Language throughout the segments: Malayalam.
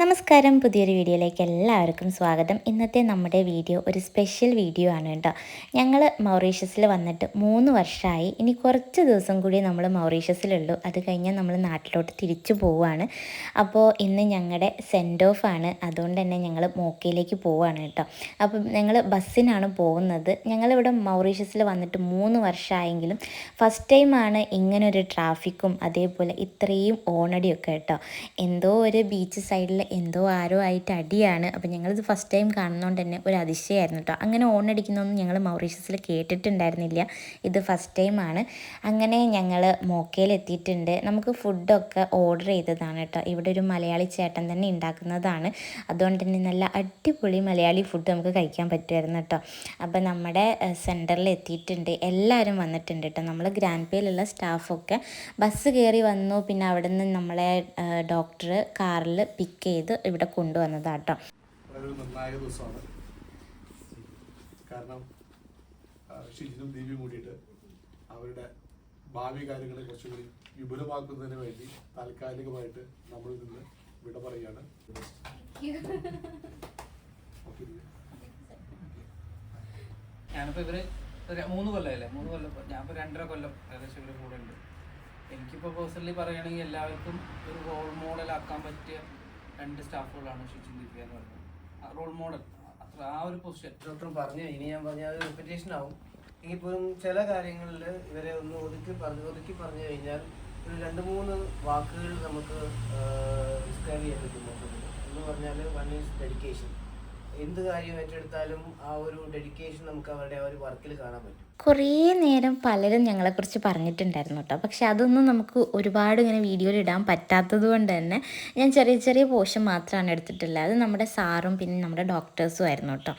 നമസ്കാരം. പുതിയൊരു വീഡിയോയിലേക്ക് എല്ലാവർക്കും സ്വാഗതം. ഇന്നത്തെ നമ്മുടെ വീഡിയോ ഒരു സ്പെഷ്യൽ വീഡിയോ ആണ് കേട്ടോ. ഞങ്ങൾ മൗറീഷ്യസിൽ വന്നിട്ട് മൂന്ന് വർഷമായി ഇനി കുറച്ച് ദിവസം കൂടി നമ്മൾ മൗറീഷ്യസിലുള്ളൂ. അത് കഴിഞ്ഞാൽ നമ്മൾ നാട്ടിലോട്ട് തിരിച്ചു പോവുകയാണ് അപ്പോൾ ഇന്ന് ഞങ്ങളുടെ സെൻഡ് ഓഫ് ആണ്. അതുകൊണ്ട് തന്നെ ഞങ്ങൾ മോക്കയിലേക്ക് പോവുകയാണ് കേട്ടോ. അപ്പം ഞങ്ങൾ ബസ്സിനാണ് പോകുന്നത്. ഞങ്ങളിവിടെ മൗറീഷ്യസിൽ വന്നിട്ട് മൂന്ന് വർഷമായെങ്കിലും ഫസ്റ്റ് ടൈമാണ് ഇങ്ങനൊരു ട്രാഫിക്കും അതേപോലെ ഇത്രയും ഓണടിയൊക്കെ കേട്ടോ. എന്തോ ഒരു ബീച്ച് സൈഡിൽ എന്തോ ആരോ ആയിട്ട് അടിയാണ്. അപ്പോൾ ഞങ്ങളിത് ഫസ്റ്റ് ടൈം കാണുന്നതുകൊണ്ട് തന്നെ ഒരു അതിശയമായിരുന്നു കേട്ടോ അങ്ങനെ ഓണടിക്കുന്നൊന്നും ഞങ്ങൾ മൗറീഷ്യസിൽ കേട്ടിട്ടുണ്ടായിരുന്നില്ല. ഇത് ഫസ്റ്റ് ടൈമാണ് അങ്ങനെ ഞങ്ങൾ മോക്കയിൽ എത്തിയിട്ടുണ്ട് നമുക്ക് ഫുഡൊക്കെ ഓർഡർ ചെയ്തതാണ് കേട്ടോ ഇവിടെ ഒരു മലയാളി ചേട്ടൻ തന്നെ ഉണ്ടാക്കുന്നതാണ് അതുകൊണ്ട് തന്നെ നല്ല അടിപൊളി മലയാളി ഫുഡ് നമുക്ക് കഴിക്കാൻ പറ്റുമായിരുന്നു കേട്ടോ അപ്പോൾ നമ്മുടെ സെന്ററിൽ എത്തിയിട്ടുണ്ട്. എല്ലാവരും വന്നിട്ടുണ്ട് കേട്ടോ നമ്മൾ ഗ്രാൻഡ് പേയിലുള്ള സ്റ്റാഫൊക്കെ. ബസ് കയറി വന്നു. പിന്നെ അവിടെ നിന്ന് നമ്മളെ ഡോക്ടർ കാറിൽ പിക്ക് ചെയ്ത് ഇവിടെ കൊണ്ടുവന്നതാട്ടോ. വളരെ ഒരു നിർണായക ദിവസമാണ്. കാരണം ഷിജിനും ദേവിയും കൂടിയിട്ട് അവരുടെ ഭാവി കാര്യങ്ങളെ കുറച്ചുകൂടി വിപുലമാക്കുന്നതിന് വേണ്ടി താൽക്കാലികമായിട്ട് നമ്മൾ നിന്ന് വിട പറയുകയാണ്. ഓക്കേ, ദിവ്യ. ഞാനിപ്പോ ഇവർ മൂന്ന് കൊല്ലമല്ലേ? മൂന്ന് കൊല്ലം ഇപ്പൊ ഞാനിപ്പോ രണ്ടര കൊല്ലം ഏകദേശം ഇവരുടെ കൂടെ ഉണ്ട് എനിക്കിപ്പോ പേഴ്സണലി പറയുകയാണെങ്കിൽ എല്ലാവർക്കും ഒരു റോൾ മോഡൽ ആക്കാൻ പറ്റിയ രണ്ട് സ്റ്റാഫുകളാണ് ഷിച്ചിൻ ദിവ്യ എന്ന് പറയുന്നത്. റോൾ മോഡൽ അത്ര ആ ഒരു പൊസിഷൻ ഡോക്ടറും പറഞ്ഞു ഇനി ഞാൻ പറഞ്ഞ അത് റെപ്പിറ്റേഷൻ ആവും. എങ്കിൽ പോലും ചില കാര്യങ്ങളിൽ ഇവരെ ഒന്ന് ഒതുക്കി പറഞ്ഞു ഒതുക്കി പറഞ്ഞു കഴിഞ്ഞാൽ ഒരു രണ്ട് മൂന്ന് വാക്കുകൾ നമുക്ക് ഡിസ്ക്രൈബ് ചെയ്യാൻ പറ്റും എന്ന് പറഞ്ഞാൽ വൺ ഈസ് ഡെഡിക്കേഷൻ എന്ത് കാര്യം ഏറ്റെടുത്താലും ആ ഒരു ഡെഡിക്കേഷൻ നമുക്ക് അവരുടെ ആ ഒരു വർക്കിൽ കാണാൻ പറ്റും. കുറേ നേരം പലരും ഞങ്ങളെക്കുറിച്ച് പറഞ്ഞിട്ടുണ്ടായിരുന്നു കേട്ടോ. പക്ഷെ അതൊന്നും നമുക്ക് ഒരുപാട് ഇങ്ങനെ വീഡിയോയിൽ ഇടാൻ പറ്റാത്തത് കൊണ്ട് തന്നെ ഞാൻ ചെറിയ ചെറിയ പോഷൻ മാത്രമാണ് എടുത്തിട്ടുള്ളത്. അത് നമ്മുടെ സാറും പിന്നെ നമ്മുടെ ഡോക്ടേഴ്സും ആയിരുന്നു കേട്ടോ.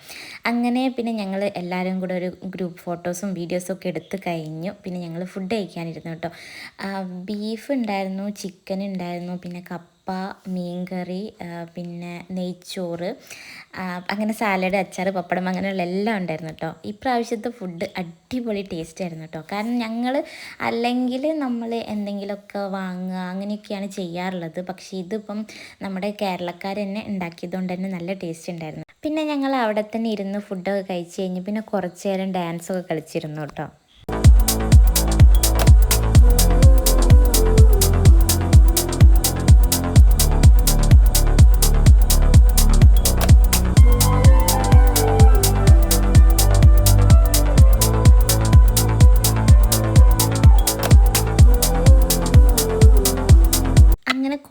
അങ്ങനെ പിന്നെ ഞങ്ങൾ എല്ലാവരും കൂടെ ഒരു ഗ്രൂപ്പ് ഫോട്ടോസും വീഡിയോസും ഒക്കെ എടുത്ത് കഴിഞ്ഞു. പിന്നെ ഞങ്ങൾ ഫുഡ് കഴിക്കാനിരുന്നു കേട്ടോ. ബീഫ് ഉണ്ടായിരുന്നു ചിക്കൻ ഉണ്ടായിരുന്നു പിന്നെ കപ്പ മീൻകറി ആ, പിന്നെ നെയ്ച്ചോറ് അങ്ങനെ സാലഡ് അച്ചാർ പപ്പടം അങ്ങനെയുള്ള എല്ലാം ഉണ്ടായിരുന്നു കേട്ടോ. ഇപ്രാവശ്യത്തെ ഫുഡ് അടിപൊളി ടേസ്റ്റ് ആയിരുന്നു കേട്ടോ കാരണം ഞങ്ങൾ അല്ലെങ്കിൽ നമ്മൾ എന്തെങ്കിലുമൊക്കെ വാങ്ങുക അങ്ങനെയൊക്കെയാണ് ചെയ്യാറുള്ളത്. പക്ഷേ ഇതിപ്പം നമ്മുടെ കേരളക്കാർ തന്നെ ഉണ്ടാക്കിയതുകൊണ്ട് തന്നെ നല്ല ടേസ്റ്റ് ഉണ്ടായിരുന്നു. പിന്നെ ഞങ്ങൾ അവിടെ തന്നെ ഇരുന്ന് ഫുഡൊക്കെ കഴിച്ച് കഴിഞ്ഞ് പിന്നെ കുറച്ച് നേരം ഡാൻസൊക്കെ കളിച്ചിരുന്നു കേട്ടോ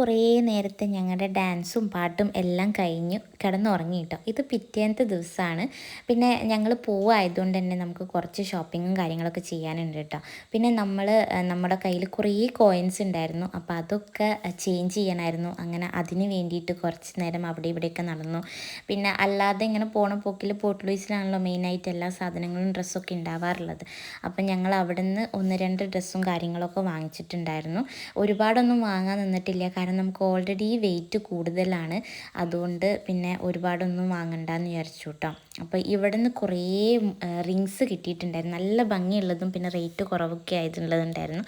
കുറേ നേരത്തെ ഞങ്ങളുടെ ഡാൻസും പാട്ടും എല്ലാം കഴിഞ്ഞു കിടന്നുറങ്ങി കേട്ടോ. ഇത് പിറ്റേന്നത്തെ ദിവസമാണ്. പിന്നെ ഞങ്ങൾ പോവായതുകൊണ്ട് തന്നെ നമുക്ക് കുറച്ച് ഷോപ്പിങ്ങും കാര്യങ്ങളൊക്കെ ചെയ്യാനുണ്ട് കേട്ടോ. പിന്നെ നമ്മൾ നമ്മുടെ കയ്യിൽ കുറേ കോയിൻസ് ഉണ്ടായിരുന്നു. അപ്പോൾ അതൊക്കെ ചേഞ്ച് ചെയ്യാനായിരുന്നു അങ്ങനെ അതിന് വേണ്ടിയിട്ട് കുറച്ച് നേരം അവിടെ ഇവിടെയൊക്കെ നടന്നു. പിന്നെ അല്ലാതെ ഇങ്ങനെ പോണ പോക്കിൽ പോർട്ട് ലൂയിസിലാണല്ലോ മെയിനായിട്ട് എല്ലാ സാധനങ്ങളും ഡ്രസ്സൊക്കെ ഉണ്ടാവാറുള്ളത്. അപ്പം ഞങ്ങൾ അവിടെ നിന്ന് ഒന്ന് രണ്ട് ഡ്രസ്സും കാര്യങ്ങളൊക്കെ വാങ്ങിച്ചിട്ടുണ്ടായിരുന്നു. ഒരുപാടൊന്നും വാങ്ങാൻ നിന്നിട്ടില്ല. കാരണം നമുക്ക് ഓൾറെഡി വെയിറ്റ് കൂടുതലാണ്. അതുകൊണ്ട് പിന്നെ ഒരുപാടൊന്നും വാങ്ങണ്ടെന്ന് വിചാരിച്ചു കേട്ടോ അപ്പോൾ ഇവിടെ നിന്ന് കുറേ റിങ്സ് കിട്ടിയിട്ടുണ്ടായിരുന്നു. നല്ല ഭംഗിയുള്ളതും പിന്നെ റേറ്റ് കുറവൊക്കെ ആയിട്ടുള്ളതുണ്ടായിരുന്നു.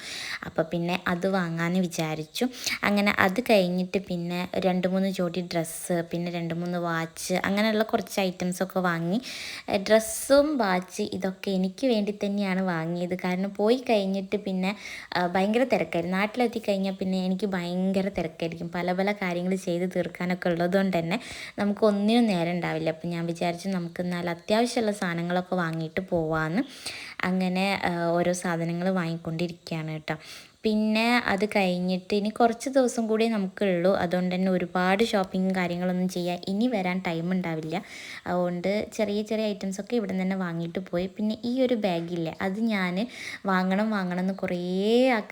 അപ്പോൾ പിന്നെ അത് വാങ്ങാമെന്ന് വിചാരിച്ചു. അങ്ങനെ അത് കഴിഞ്ഞിട്ട് പിന്നെ രണ്ട് മൂന്ന് ജോഡി ഡ്രസ്സ് പിന്നെ രണ്ട് മൂന്ന് വാച്ച് അങ്ങനെയുള്ള കുറച്ച് ഐറ്റംസൊക്കെ വാങ്ങി. ഡ്രസ്സും വാച്ച് ഇതൊക്കെ എനിക്ക് വേണ്ടി തന്നെയാണ് വാങ്ങിയത്. കാരണം പോയി കഴിഞ്ഞിട്ട് പിന്നെ ഭയങ്കര തിരക്കായിരുന്നു. നാട്ടിലെത്തി കഴിഞ്ഞാൽ പിന്നെ എനിക്ക് ഭയങ്കര തിരക്കായിരിക്കും. പല പല കാര്യങ്ങൾ ചെയ്ത് തീർക്കാനൊക്കെ ഉള്ളതുകൊണ്ട് തന്നെ നമുക്ക് ഒന്നിനും നേരം ഉണ്ടാവില്ല. അപ്പം ഞാൻ വിചാരിച്ചു നമുക്ക് എന്നാൽ അത്യാവശ്യമുള്ള സാധനങ്ങളൊക്കെ വാങ്ങിയിട്ട് പോവാമെന്ന് അങ്ങനെ ഓരോ സാധനങ്ങൾ വാങ്ങിക്കൊണ്ടിരിക്കുകയാണ് കേട്ടോ. പിന്നെ അത് കഴിഞ്ഞിട്ട് ഇനി കുറച്ച് ദിവസം കൂടി നമുക്കുള്ളൂ. അതുകൊണ്ട് തന്നെ ഒരുപാട് ഷോപ്പിങ്ങും കാര്യങ്ങളൊന്നും ചെയ്യാൻ ഇനി വരാൻ ടൈം ഉണ്ടാവില്ല. അതുകൊണ്ട് ചെറിയ ചെറിയ ഐറ്റംസ് ഒക്കെ ഇവിടെ തന്നെ വാങ്ങിയിട്ട് പോയി. പിന്നെ ഈ ഒരു ബാഗില്ലേ അത് ഞാൻ വാങ്ങണം വാങ്ങണം എന്ന് കുറേ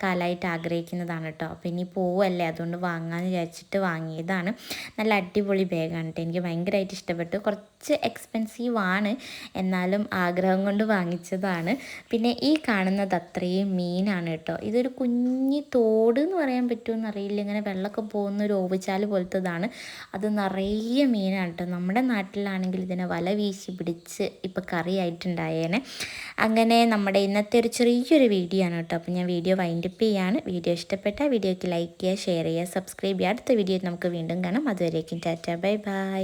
കാലമായിട്ട് ആഗ്രഹിക്കുന്നതാണ് കേട്ടോ. അപ്പോൾ ഇനി പോവല്ലേ അതുകൊണ്ട് വാങ്ങാമെന്ന് വിചാരിച്ചിട്ട് വാങ്ങിയതാണ്. നല്ല അടിപൊളി ബാഗാണ് കേട്ടോ. എനിക്ക് ഭയങ്കരമായിട്ട് ഇഷ്ടപ്പെട്ടു. കുറച്ച് എക്സ്പെൻസീവ് ആണ്. എന്നാലും ആഗ്രഹം കൊണ്ട് വാങ്ങിച്ചതാണ്. പിന്നെ ഈ കാണുന്നത് അത്രയും മീനാണ് കേട്ടോ. ഇതൊരു കുഞ്ഞു കുഞ്ഞി തോട് എന്ന് പറയാൻ പറ്റുമെന്ന് അറിയില്ല. ഇങ്ങനെ വെള്ളമൊക്കെ പോകുന്ന ഒരു ഓവച്ചാൽ പോലത്തതാണ്. അത് നിറയെ മീനാണ് കേട്ടോ. നമ്മുടെ നാട്ടിലാണെങ്കിൽ ഇതിനെ വല വീശി പിടിച്ച് ഇപ്പോൾ കറിയായിട്ടുണ്ടായേനെ അങ്ങനെ നമ്മുടെ ഇന്നത്തെ ഒരു ചെറിയൊരു വീഡിയോ ആണ് കേട്ടോ. അപ്പോൾ ഞാൻ വീഡിയോ വൈൻഡപ്പ് ചെയ്യാണ്. വീഡിയോ ഇഷ്ടപ്പെട്ട വീഡിയോയ്ക്ക് ലൈക്ക് ചെയ്യുക ഷെയർ ചെയ്യുക സബ്സ്ക്രൈബ് ചെയ്യുക. അടുത്ത വീഡിയോ നമുക്ക് വീണ്ടും കാണാം. അതുവരേക്കും ടാറ്റ. Bye bye.